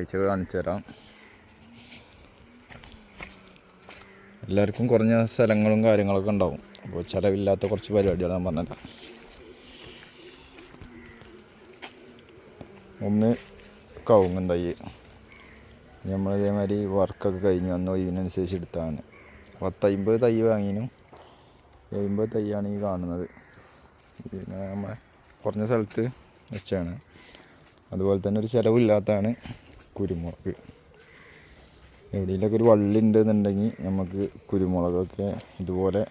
കാഴ്ചകൾ കാണിച്ചു തരാം. എല്ലാവർക്കും കുറഞ്ഞ സ്ഥലങ്ങളും കാര്യങ്ങളൊക്കെ ഉണ്ടാവും. അപ്പോൾ ചിലവില്ലാത്ത കുറച്ച് പരിപാടികൾ ഞാൻ പറഞ്ഞുതരാം ഒന്ന് കവുങ്ങും തൈ നമ്മൾ ഇതേമാതിരി വർക്കൊക്കെ കഴിഞ്ഞ്. വന്ന് ഒഴിവിനനുസരിച്ച് എടുത്താണ് പത്തമ്പത് തൈ വാങ്ങിനും. എഴുപത് തൈയാണ് ഈ കാണുന്നത്. നമ്മളെ കുറഞ്ഞ സ്ഥലത്ത് വെച്ചാണ് അതുപോലെ തന്നെ ഒരു ചിലവില്ലാത്തതാണ്. കുരുമുളക്. എവിടെയെങ്കിലൊക്കെ ഒരു വള്ളി ഉണ്ടെന്നുണ്ടെങ്കിൽ നമുക്ക് കുരുമുളകൊക്കെ ഇതുപോലെ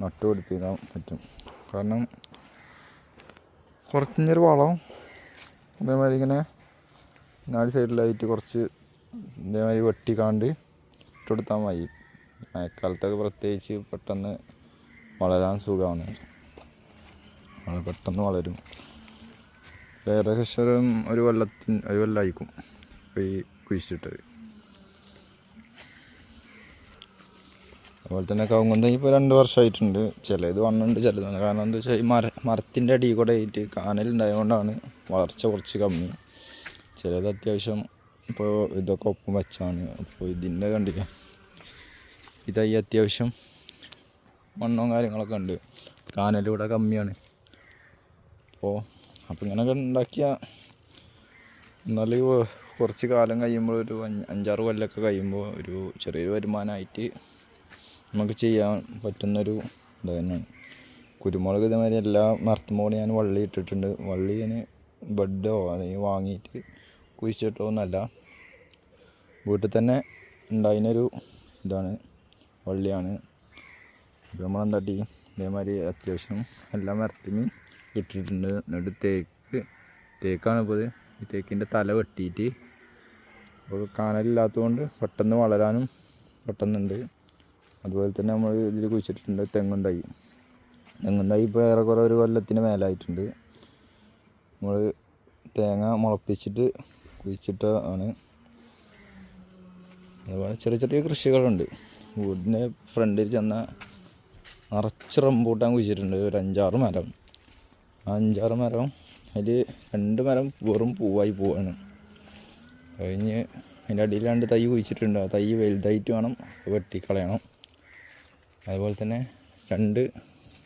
നട്ടു നട്ടുപിടിപ്പിക്കാൻ പറ്റും. കാരണം കുറഞ്ഞൊരു വളം ഇതേമാതിരി ഇങ്ങനെ നാല് സൈഡിലായിട്ട് കുറച്ച് ഇതേമാതിരി വെട്ടിക്കാണ്ട് ഇട്ടുകൊടുത്താൽ മതി. മഴക്കാലത്തൊക്കെ പ്രത്യേകിച്ച് പെട്ടെന്ന് വളരാൻ സുഖമാണ് വളരെ പെട്ടെന്ന് വളരും. ഏകദേശം ഒരു കൊല്ലത്തിന് ഒരു കൊല്ലമായിരിക്കും ഇപ്പോൾ ഈ കുഴിച്ചിട്ടത്. അതുപോലെ തന്നെ കവുങ്ങുന്ന ഇപ്പോൾ രണ്ട് വർഷമായിട്ടുണ്ട് ചിലത് വണ്ണുണ്ട് ചിലത് കാരണം എന്താ വെച്ചാൽ ഈ മര മരത്തിന്റെ അടി കൂടെ ആയിട്ട് കാനലുണ്ടായതുകൊണ്ടാണ് വളർച്ച കുറച്ച് കമ്മി. ചിലത് അത്യാവശ്യം ഇപ്പോൾ ഇതൊക്കെ ഒപ്പം വെച്ചാണ്. അപ്പോൾ ഇതിന്റെ കണ്ടില്ല? ഇതായി അത്യാവശ്യം മണ്ണും കാര്യങ്ങളൊക്കെ ഉണ്ട്. കാനലൂടെ കമ്മിയാണ്. അപ്പോൾ അപ്പോൾ ഇങ്ങനെയൊക്കെ ഉണ്ടാക്കിയ എന്നാൽ കുറച്ച് കാലം കഴിയുമ്പോൾ ഒരു അഞ്ച് അഞ്ചാറ് കൊല്ലമൊക്കെ കഴിയുമ്പോൾ ഒരു ചെറിയൊരു വരുമാനമായിട്ട് നമുക്ക് ചെയ്യാൻ പറ്റുന്നൊരു ഇത് തന്നെയാണ്. കുരുമുളക് ഇതേമാതിരി എല്ലാ മരത്തുമ്പോൾ ഞാൻ വള്ളി ഇട്ടിട്ടുണ്ട്. വള്ളി ഞാൻ ബെഡോ അല്ലെങ്കിൽ വാങ്ങിയിട്ട് കുഴിച്ചിട്ടോ എന്നല്ല വീട്ടിൽ തന്നെ ഉണ്ടായിരുന്നൊരു ഇതാണ്. വള്ളിയാണ്. അപ്പോൾ നമ്മളെന്താട്ടി? ഇതേമാതിരി അത്യാവശ്യം എല്ലാ മരത്തിനും ഇട്ടിട്ടുണ്ട്. എന്നിട്ട് തേക്ക് തേക്കാണ് ഇപ്പോൾ ഈ തേക്കിന്റെ തല വെട്ടിയിട്ട് അപ്പോൾ കാനലില്ലാത്തതുകൊണ്ട് പെട്ടെന്ന് വളരാനും പെട്ടെന്നുണ്ട്. അതുപോലെ തന്നെ നമ്മൾ ഇതിൽ കുഴിച്ചിട്ടുണ്ട് തെങ്ങും തൈ തെങ്ങും തൈ ഇപ്പോൾ ഏറെക്കുറെ ഒരു കൊല്ലത്തിന് മേലായിട്ടുണ്ട്. നമ്മൾ തേങ്ങ മുളപ്പിച്ചിട്ട് കുഴിച്ചിട്ട് ആണ് അതുപോലെ ചെറിയ ചെറിയ കൃഷികളുണ്ട്. വീടിന്റെ ഫ്രണ്ടിൽ ചെന്ന നിറച്ച് റംബൂട്ടാൻ കുഴിച്ചിട്ടുണ്ട്. ഒരു അഞ്ചാറ് മരം. ആ അഞ്ചാറ് മരം അതിൽ രണ്ട് മരം വെറും പൂവായി പോവാണ്. കഴിഞ്ഞ് അതിന്റെ അടിയിൽ രണ്ട് തൈ കുഴിച്ചിട്ടുണ്ട്. ആ തൈ വലുതായിട്ട് വേണം വെട്ടിക്കളയണം. അതുപോലെ തന്നെ രണ്ട്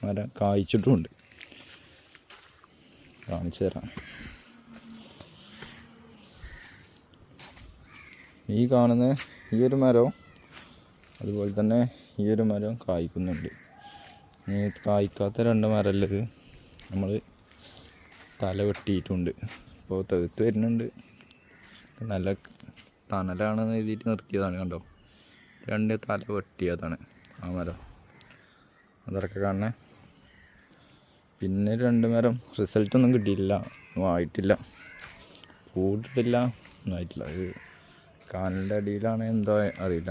മരം കായ്ച്ചിട്ടുമുണ്ട്. കാണിച്ചു തരാം. ഈ കാണുന്ന ഈ ഒരു മരവും അതുപോലെ തന്നെ ഈ ഒരു മരം കായ്ക്കുന്നുണ്ട്. ഈ കായ്ക്കാത്ത രണ്ട് മരമുള്ളത് നമ്മൾ തല വെട്ടിയിട്ടുണ്ട്. അപ്പോൾ തെഴുത്ത് വരുന്നുണ്ട്. നല്ല തണലാണെന്ന് എഴുതിയിട്ട് നിർത്തിയതാണ് കണ്ടോ? രണ്ട് തല വെട്ടിയതാണ് ആ മരം. അതൊക്കെ കാണണേ. പിന്നെ രണ്ട് മരം. റിസൾട്ടൊന്നും കിട്ടിയില്ല ആയിട്ടില്ല. പൂട്ടിട്ടില്ല ഒന്നും ആയിട്ടില്ല. അത് കാനലിന്റെ അടിയിലാണ് എന്തോ അറിയില്ല.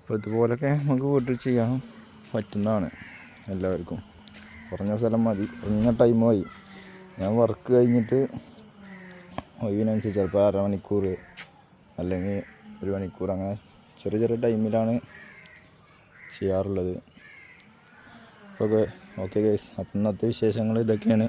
അപ്പോൾ ഇതുപോലൊക്കെ നമുക്ക് വീട്ടിൽ ചെയ്യാൻ പറ്റുന്നതാണ് എല്ലാവർക്കും. കുറഞ്ഞ സ്ഥലം മതി. കുറഞ്ഞ ടൈമായി ഞാൻ വർക്ക് കഴിഞ്ഞിട്ട് ഒഴിവിനനുസരിച്ച് ചിലപ്പോൾ അര മണിക്കൂർ അല്ലെങ്കിൽ ഒരു മണിക്കൂർ അങ്ങനെ ചെറിയ ചെറിയ ടൈമിലാണ് ചെയ്യാറുള്ളത്. Okay okay guys. അപ്പം ഇന്നത്തെ വിശേഷങ്ങൾ ഇതൊക്കെയാണ്.